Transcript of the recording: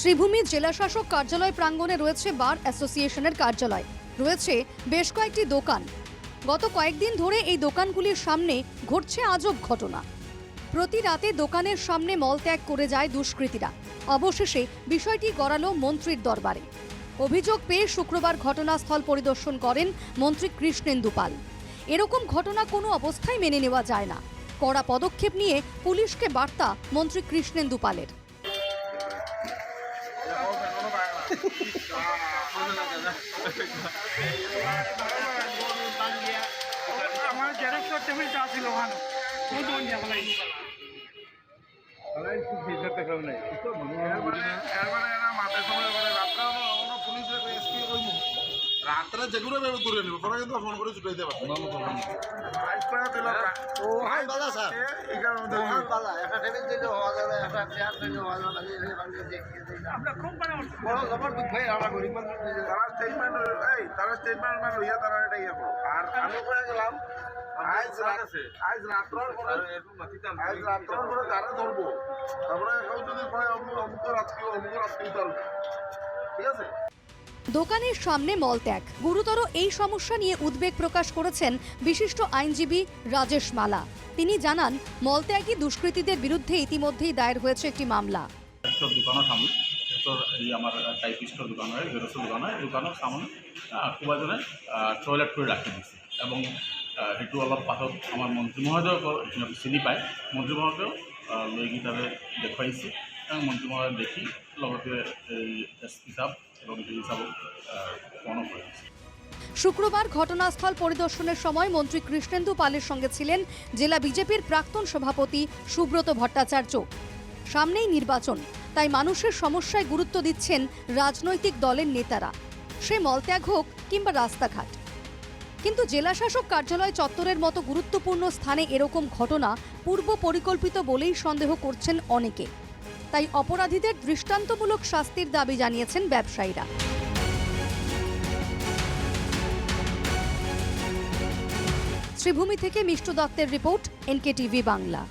শ্রীভূমি জেলাশাসক কার্যালয় প্রাঙ্গণে রয়েছে বার অ্যাসোসিয়েশনের কার্যালয়। রয়েছে বেশ কয়েকটি দোকান। গত কয়েকদিন ধরে এই দোকানগুলির সামনে ঘটছে আজব ঘটনা। প্রতি রাতে দোকানের সামনে মলত্যাগ করে যায় দুষ্কৃতীরা। অবশেষে বিষয়টি গড়ালো মন্ত্রীর দরবারে। অভিযোগ পেয়ে শুক্রবার ঘটনাস্থল পরিদর্শন করেন মন্ত্রী কৃষ্ণেন্দু পাল। এরকম ঘটনা কোনো অবস্থায় মেনে নেওয়া যায় না। কড়া পদক্ষেপ নিয়ে পুলিশকে বার্তা মন্ত্রী কৃষ্ণেন্দু পালের। আমার জেরক্স টেবিলটা ছিল ওই দোকান রাত্রে যেগুলো দূরে নিব তোরা কিন্তু ফোন করে ছুটাইতে পারবি। স্যার। এখানে একটা টেবিল দিলে হওয়া যাবে একটা চেয়ার দিলে হওয়া যাবে মানে বড় জবর দুঃখ হয়ে আমরা গরিব মানুষ তারা স্টেটমেন্ট এই তারা স্টেটমেন্ট মানে তারা এটা ইয়ে করো। আর আমি করে গেলাম। আজ রাত- আজ রাত্রর পরে আজ রাত্রর পরে তারা ধরবো। তারপরে যদি কয় অমুক অমুক রাত্রি অমুক রাত্রি ধরবো। ঠিক আছে? দোকানের সামনে মলত্যাগ গুরুতর এই সমস্যা নিয়ে উদ্বেগ প্রকাশ করেছেন বিশিষ্ট আইনজীবী রাজেশ মালা। তিনি জানান মলত্যাগী দুষ্কৃতীদের বিরুদ্ধে ইতিমধ্যেই দায়ের হয়েছে একটি মামলা। এবং সেইটো অলপ পাছত আমাৰ মন্ত্ৰী মহোদয়ক চিনি পায় মন্ত্ৰী মহোদয়েও আহ, লৈ দেখুৱাইছে মন্ত্ৰী দেখি লগতে এই এছ পি শুক্রবার ঘটনাস্থল পরিদর্শনের সময় মন্ত্রী কৃষ্ণেন্দু পালের সঙ্গে ছিলেন জেলা বিজেপির প্রাক্তন সভাপতি সুব্রত ভট্টাচার্য। সামনেই নির্বাচন, তাই মানুষের সমস্যায় গুরুত্ব দিচ্ছেন রাজনৈতিক দলের নেতারা। সে মলত্যাগ হোক কিংবা রাস্তাঘাট। কিন্তু জেলাশাসক কার্যালয় চত্বরের মতো গুরুত্বপূর্ণ স্থানে এরকম ঘটনা পূর্ব পরিকল্পিত বলেই সন্দেহ করছেন অনেকে। তাই অপরাধীদের দৃষ্টান্তমূলক শাস্তির দাবি জানিয়েছেন ব্যবসায়ীরা। শ্রীভূমি থেকে মিষ্ট দত্তের রিপোর্ট এনকেটিভি বাংলা।